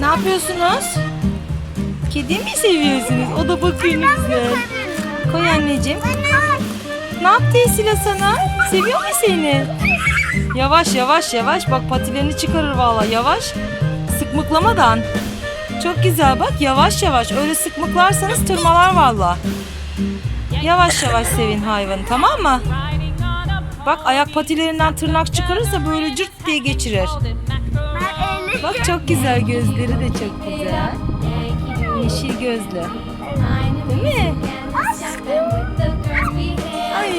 Ne yapıyorsunuz? Kedi mi seviyorsunuz? O da bakıyor ne güzel. Koy anneciğim. Ne yaptı Esila sana? Seviyor mu seni? Yavaş yavaş yavaş. Bak patilerini çıkarır valla yavaş. Sıkmıklamadan. Çok güzel bak yavaş yavaş. Öyle sıkmıklarsanız tırmalar valla. Yavaş yavaş sevin hayvanı tamam mı? Bak ayak patilerinden tırnak çıkarırsa böyle cırt diye geçirir. Bak çok güzel gözleri de çok güzel. Yeşil gözlü. Değil mi? Ay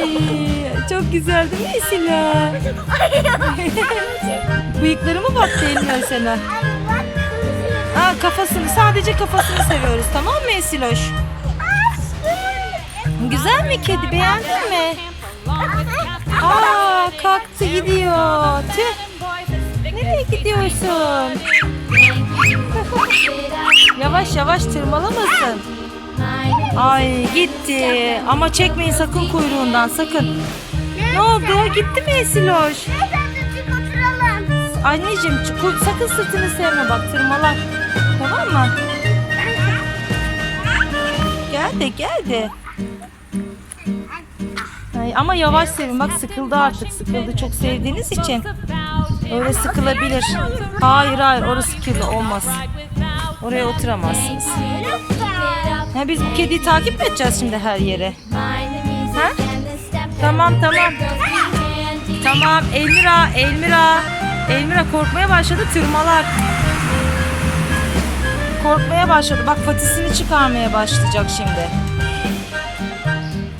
çok güzel değil mi Esila? Bıyıkları mı battı eline sana? Aa, kafasını sadece kafasını seviyoruz tamam mı Esiloş? Güzel mi kedi beğendin mi? Aa kalktı gidiyor. Tüh. Nereye gidiyorsun? Yavaş yavaş tırmalamasın. Ay gitti. Ama çekmeyin sakın kuyruğundan sakın. Ne oldu? Gitti mi Esiloş? Anneciğim sakın sırtını sevme bak tırmalar. Tamam mı? Gel de gel de. Ay, ama yavaş sevin bak sıkıldı artık sıkıldı çok sevdiğiniz için. Öyle sıkılabilir. Hayır hayır orası kirli olmaz. Oraya oturamazsınız. Ha, biz bu kediyi takip mi edeceğiz şimdi her yere? Ha? Tamam tamam. Tamam Elmira Elmira. Elmira korkmaya başladı tırmalar. Korkmaya başladı. Bak patisini çıkarmaya başlayacak şimdi.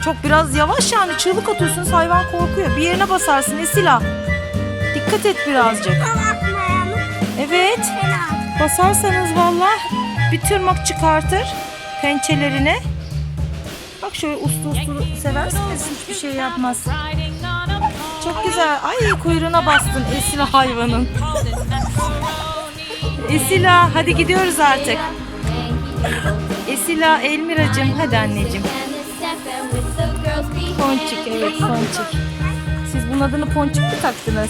Çok biraz yavaş yani çığlık atıyorsunuz hayvan korkuyor. Bir yerine basarsın Esila. Dikkat et birazcık. Evet. Basarsanız valla bir tırmak çıkartır pençelerine. Bak şöyle uslu uslu severseniz hiçbir şey yapmaz. Çok güzel. Ay kuyruğuna bastın Esila hayvanın. Esila hadi gidiyoruz artık. Esila Elmiracığım hadi anneciğim. Ponçik evet ponçik. Siz bunun adını ponçik mi taktınız?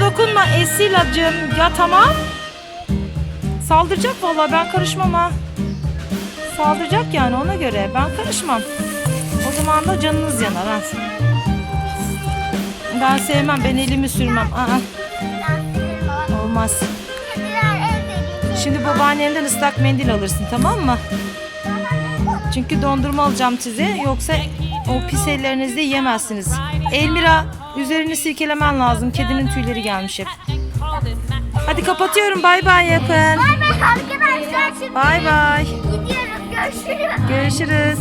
Dokunma Esilacığım. Ya tamam. Saldıracak vallahi ben karışmam ha. Saldıracak yani ona göre. Ben karışmam. O zaman da canınız yanar ha. Ben sevmem. Ben elimi sürmem. Aa, olmaz. Şimdi babaannenden ıslak mendil alırsın tamam mı? Çünkü dondurma alacağım size. Yoksa o pis ellerinizde yemezsiniz. Elmira üzerini silkelemen lazım. Kedinin tüyleri gelmiş hep. Hadi kapatıyorum. Bay bay yapın. Bay bay arkadaşlar şimdi Bay bay. gidiyoruz görüşürüz. Görüşürüz.